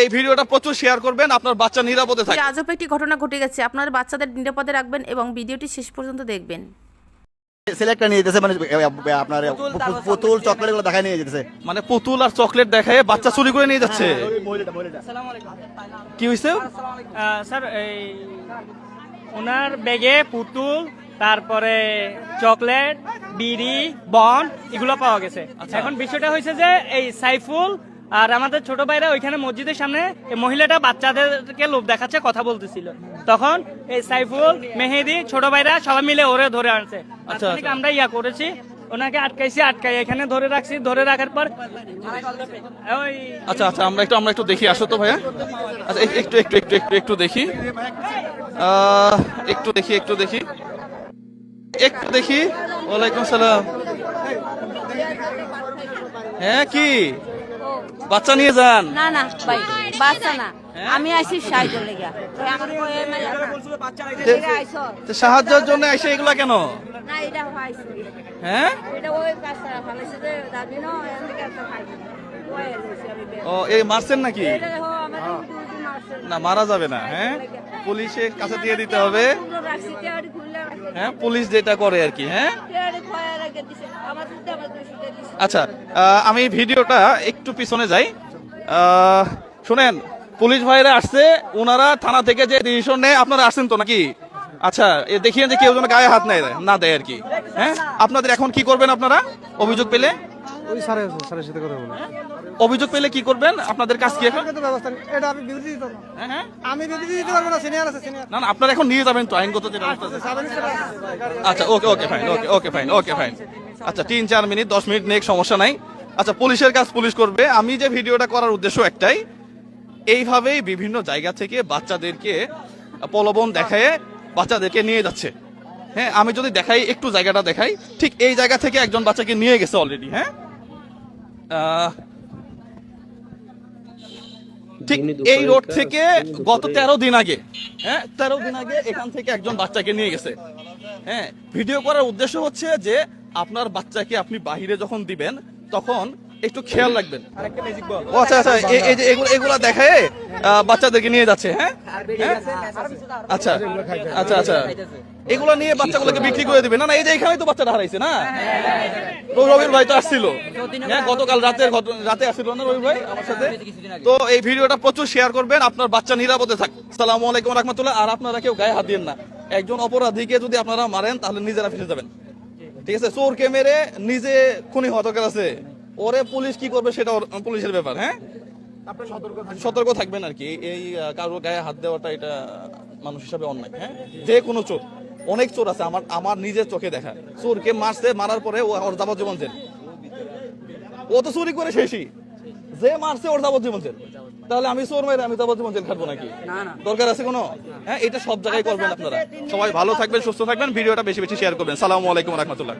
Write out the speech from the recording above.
এই ভিডিওটা প্রচুর শেয়ার করবেন আপনার বাচ্চা নিরাপদে যে থাকে আজব একটি ঘটনা ঘটে গেছে। আপনার বাচ্চাদের নিরাপদে রাখবেন এবং ভিডিওটি শেষ পর্যন্ত দেখবেন। সিলেক্টটা নিয়ে যেতেছে মানে আপনার পুতুল চকলেটগুলো দেখায় নিয়ে যেতেছে। মানে পুতুল আর চকলেট দেখায় বাচ্চা চুরি করে নিয়ে যাচ্ছে। কি হয়েছে স্যার এই ওনার ব্যাগে পুতুল তারপরে চকলেট বিড়ি বন এগুলো পাওয়া গেছে। এখন বিষয়টা হয়েছে যে এই সাইফুল আর আমাদের ছোট ভাইরা ওইখানে মসজিদের সামনে মহিলাটা বাচ্চাদেরকে লোভ দেখাচ্ছে কথা বলতেছিল। তখন এই সাইফুল মেহেদি ছোট ভাইরা সবাই মিলে ওরে ধরে আনছে। আচ্ছা, আমরা ইয়া করেছি ওনাকে আটকাইছি আটকাই এখানে ধরে রাখছি ধরে রাখার পর আচ্ছা আচ্ছা আমরা একটু আমরা একটু দেখি আসো তো ভাইয়া। আচ্ছা একটু একটু একটু একটু একটু দেখি। একটু দেখি একটু দেখি। একটু দেখি। ওয়ালাইকুম সালাম। হ্যাঁ কি? বাচ্চা নিয়ে যান। না না ভাই বাচ্চা না। আমি আসি সাইকেল লেগা আইছো সাহায্যের জন্য এসে এগুলা কেন? না এটা হইছে হ্যাঁ? ও এই মারছেন নাকি? আসছে না মারা যাবে না হ্যাঁ? পুলিশের কাছে দিয়ে দিতে হবে। হ্যাঁ পুলিশ যেটা করে আর কি হ্যাঁ? আচ্ছা আমি ভিডিওটা একটু পিছনে যাই। শুনেন, পুলিশ ভাইরা আসছে ওনারা থানা থেকে যে ডিসিশন নেয়, আপনারা আসছেন তো নাকি? আচ্ছা দেখিয়ে যে কেউ যেন গায়ে হাত নেয় না দেয় আর কি হ্যাঁ? আপনাদের এখন কি করবেন আপনারা? অভিযোগ পেলে? ওই স্যারের স্যারের সাথে কথা বলো অভিযোগ পেলে কি করবেন? আপনাদের কাজ কি এখন? ব্যবস্থা এটা আমি বিবৃতি দিতে পারব। হ্যাঁ। আমি বিবৃতি দিতে পারব না সিনিয়র আছে সিনিয়র না না আপনারা এখন নিয়ে যাবেন তো আইনগত যে ব্যবস্থা আছে। আচ্ছা okay okay fine okay okay fine okay fine আচ্ছা তিন চার মিনিট দশ মিনিট নেক সমস্যা নাই। আচ্ছা পুলিশের কাজ পুলিশ করবে। আমি যে ভিডিওটা করার উদ্দেশ্য একটাই এইভাবেই বিভিন্ন জায়গা থেকে বাচ্চাদেরকে প্রলোভন দেখায় বাচ্চাদেরকে নিয়ে যাচ্ছে। হ্যাঁ আমি যদি দেখাই একটু জায়গাটা দেখাই ঠিক এই জায়গা থেকে একজন বাচ্চাকে নিয়ে গেছে অলরেডি হ্যাঁ? ঠিক এই রোড থেকে গত তেরো দিন আগে হ্যাঁ তেরো দিন আগে এখান থেকে একজন বাচ্চাকে নিয়ে গেছে। হ্যাঁ ভিডিও করার উদ্দেশ্য হচ্ছে যে আপনার বাচ্চাকে আপনি বাহিরে যখন দিবেন তখন একটু খেয়াল রাখবেন। ও আচ্ছা আচ্ছা এই- এই যে এগুলো এগুলা দেখায় বাচ্চাদেরকে নিয়ে যাচ্ছে হ্যাঁ? হ্যাঁ? আচ্ছা আচ্ছা। আচ্ছা এগুলো নিয়ে বাচ্চাগুলোকে বিক্রি করে দিবে। না না এই যে এখানেই তো বাচ্চাটা হারাইছে না? তো রবির ভাই তো আসছিল। হ্যাঁ গতকাল রাতের ঘট- রাতে আসছিল না রবির ভাই আমার সাথে? তো এই ভিডিওটা প্রচুর শেয়ার করবেন আপনার বাচ্চা নিরাপদে থাক। সালামু আলাইকুম রহমতুল্লাহ। আর আপনারা কেউ গায়ে হাত দিন না। একজন অপরাধীকে যদি আপনারা মারেন তাহলে নিজেরা ফিরে যাবেন। ঠিক আছে? চোরকে মেরে নিজে খুনি দরকার আছে। ওরে পুলিশ কি করবে সেটা পুলিশের ব্যাপার হ্যাঁ? সতর্ক থাকবেন। আর কি। এই কারোর গায়ে হাত দেওয়াটা এটা মানুষ হিসাবে অন্যায় হ্যাঁ? যে কোনো চোর অনেক চোর আছে আমার আমার নিজের চোখে দেখা। চোরকে মারছে মারার পরে ও ওর যাবজ্জীবন জেল। ও তো চুরি করে শেষই। যে মারছে ওর যাবজ্জীবন জেল। তাহলে আমি চোর মেরে আমি যাবজ্জীবন জেল খাটবো নাকি? দরকার আছে কোনো? হ্যাঁ এটা সব জায়গায় করবেন আপনারা। সবাই ভালো থাকবেন সুস্থ থাকবেন ভিডিওটা বেশি বেশি শেয়ার করবেন। সালামু আলাইকুম রহমতুল্লাহ।